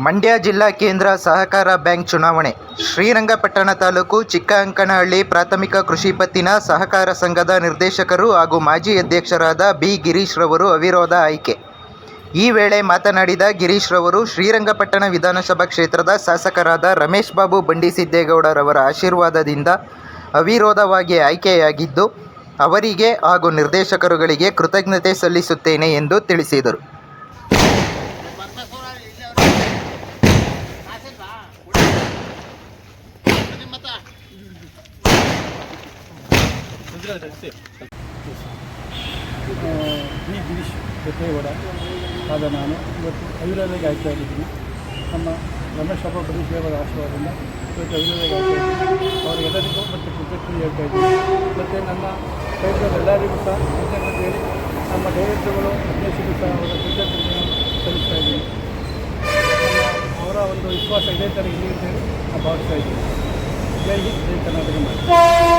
ಮಂಡ್ಯ ಜಿಲ್ಲಾ ಕೇಂದ್ರ ಸಹಕಾರ ಬ್ಯಾಂಕ್ ಚುನಾವಣೆ. ಶ್ರೀರಂಗಪಟ್ಟಣ ತಾಲೂಕು ಚಿಕ್ಕಂಕನಹಳ್ಳಿ ಪ್ರಾಥಮಿಕ ಕೃಷಿ ಪತ್ತಿನ ಸಹಕಾರ ಸಂಘದ ನಿರ್ದೇಶಕರು ಹಾಗೂ ಮಾಜಿ ಅಧ್ಯಕ್ಷರಾದ ಬಿ ಗಿರೀಶ್ ರವರು ಅವಿರೋಧ ಆಯ್ಕೆ. ಈ ವೇಳೆ ಮಾತನಾಡಿದ ಗಿರೀಶ್ ರವರು, ಶ್ರೀರಂಗಪಟ್ಟಣ ವಿಧಾನಸಭಾ ಕ್ಷೇತ್ರದ ಶಾಸಕರಾದ ರಮೇಶ್ ಬಾಬು ಬಂಡಿಸಿದ್ದೇಗೌಡರವರ ಆಶೀರ್ವಾದದಿಂದ ಅವಿರೋಧವಾಗಿ ಆಯ್ಕೆಯಾಗಿದ್ದು, ಅವರಿಗೆ ಹಾಗೂ ನಿರ್ದೇಶಕರುಗಳಿಗೆ ಕೃತಜ್ಞತೆ ಸಲ್ಲಿಸುತ್ತೇನೆ ಎಂದು ತಿಳಿಸಿದರು. ಬಿ ಗಿರೀಶ್ ಕೆತ್ತೇಗೌಡ ಆದ ನಾನು ಇವತ್ತು ಆಯುರ್ವೇದಕ್ಕೆ ಆಯ್ತಾ ಇದ್ದೀನಿ ನಮ್ಮ ರಮೇಶ್ ಹಬ್ಬ ದೇವರ ಆಶೀರ್ವಾದದಿಂದ ಇವತ್ತು ಆಯುರ್ವೇದಕ್ಕೆ ಆಯ್ತಾ ಇದ್ದೀನಿ ಅವರಿಗೆಲ್ಲರಿಗೂ ಮತ್ತು ಹೇಳ್ತಾ ಇದ್ದೀನಿ ಮತ್ತು ನನ್ನ ಕೈಗೊಂಡ ಎಲ್ಲರಿಗೂ ಸಹ ಹೇಳಿ ನಮ್ಮ ಡೈರೆಕ್ಟರ್ಗಳು ಅಧ್ಯಕ್ಷರು ಸಹ ಅವರ ಕೃತಜ್ಞತೆಯನ್ನು ವಿಶ್ವಾಸ ಇದೇ ಥರ ಇರಲಿ ಅಂತೇಳಿ ನಾನು ಭಾವಿಸ್ತಾ ಇದ್ದೀನಿ ಜೈ ಹಿಂದ್ ಜೈ ಕರ್ನಾಟಕ ಮಾಡಿ